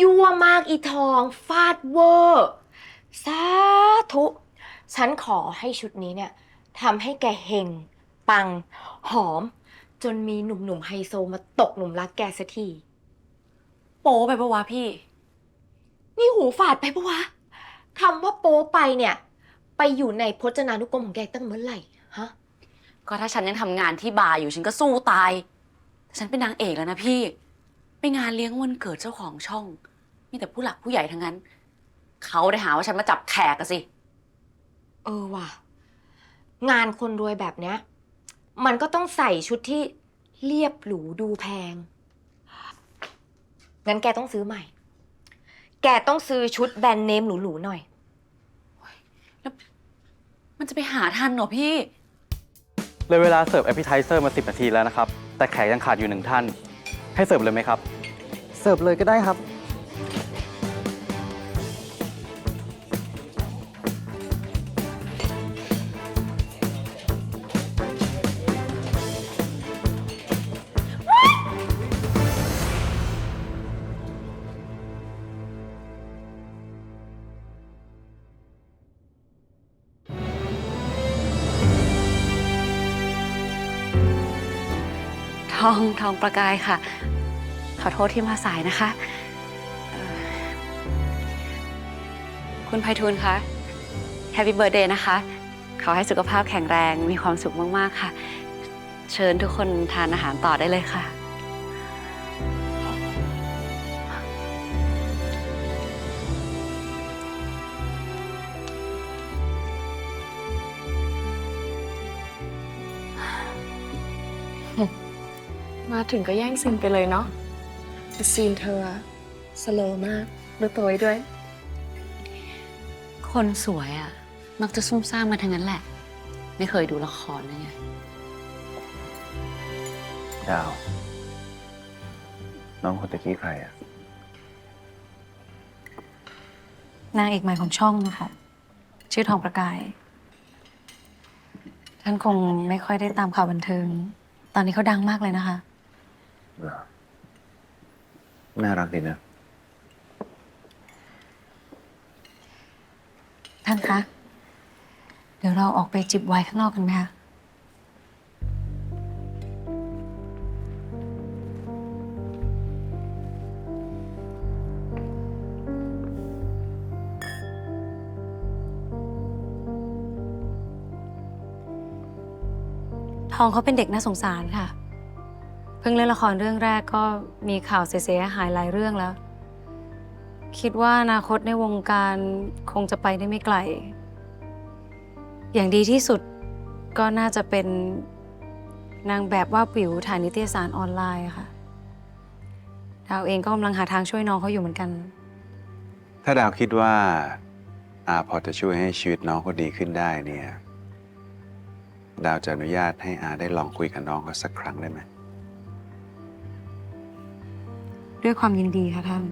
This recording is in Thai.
ยั่วมากอีทอง ฟาดเวอร์สาธุ ฉันขอให้ชุดนี้เนี่ยทำให้แกเฮง ปัง หอม จนมีหนุ่มๆไฮโซมาตกหลุมรักแกสักที โป๊ไปปะวะพี่ นี่หูฝาดไปปะวะคำว่าโป๊ไปเนี่ย ไปอยู่ในพจนานุกรมของแกตั้งเมื่อไหร่ฮะ ก็ถ้าฉันยังทำงานที่บาร์อยู่ฉันก็สู้ตายแต่ฉันเป็นนางเอกแล้วนะพี่ ไปงานเลี้ยงวันเกิดเจ้าของช่อง มีแต่ผู้หลักผู้ใหญ่ทั้งนั้น เขาได้หาว่าฉันมาจับแขกอะสิ เออว่ะ งานคนรวยแบบเนี้ย มันก็ต้องใส่ชุดที่เรียบหรูดูแพง งั้นแกต้องซื้อใหม่ แกต้องซื้อชุดแบรนด์เนมหรูๆหน่อย มันจะไปหาทันเหรอพี่ เลยเวลาเสิร์ฟแอปเปิลไทเซอร์มา 10 นาทีแล้วนะครับ แต่แขกยังขาดอยู่หนึ่งท่าน ให้เสิร์ฟเลยไหมครับ เสิร์ฟเลยก็ได้ครับ ทองทองประกายค่ะ ขอโทษที่มาสายนะคะเอ่อคุณไพฑูรย์คะแฮปปี้เบิร์ดเดย์นะคะ ขอให้สุขภาพแข็งแรงมีความสุขมาก ๆ ค่ะ เชิญทุกคนทานอาหารต่อได้เลยค่ะ มาถึงก็แย่งซีนไปเลยเนาะแต่ซีนเธออะสโลว์มากดูตัวไว้ด้วย คนสวยอะ่ะมักจะซุ่มซ่ามมาทั้งนั้นแหละ ไม่เคยดูละครเลยไงดาว น้องคนตะกี้ใครอะนางเอกใหม่ของช่องนะคะ ชื่อทองประกาย ท่านคงไม่ค่อยได้ตามข่าวบันเทิง ตอนนี้เขาดังมากเลยนะคะเหรอ น่ารักดีนะ ท่านคะ เดี๋ยวเราออกไปจิบไวน์ข้างนอกกันไหมคะทองเขาเป็นเด็กน่าสงสารค่ะ เพิ่งเล่นละครเรื่องแรกก็มีข่าวเสียหายหลายเรื่องแล้ว คิดว่าอนาคตในวงการคงจะไปได้ไม่ไกล อย่างดีที่สุดก็น่าจะเป็นนางแบบว่าปิวถ่ายนิตยสารออนไลน์ค่ะ ดาวเองก็กำลังหาทางช่วยน้องเขาอยู่เหมือนกัน ถ้าดาวคิดว่าอาพอจะช่วยให้ชีวิตน้องเขาดีขึ้นได้เนี่ย ดาวจะอนุญาตให้อาได้ลองคุยกับน้องเขาสักครั้งได้ไหม ด้วยความยินดีค่ะท่าน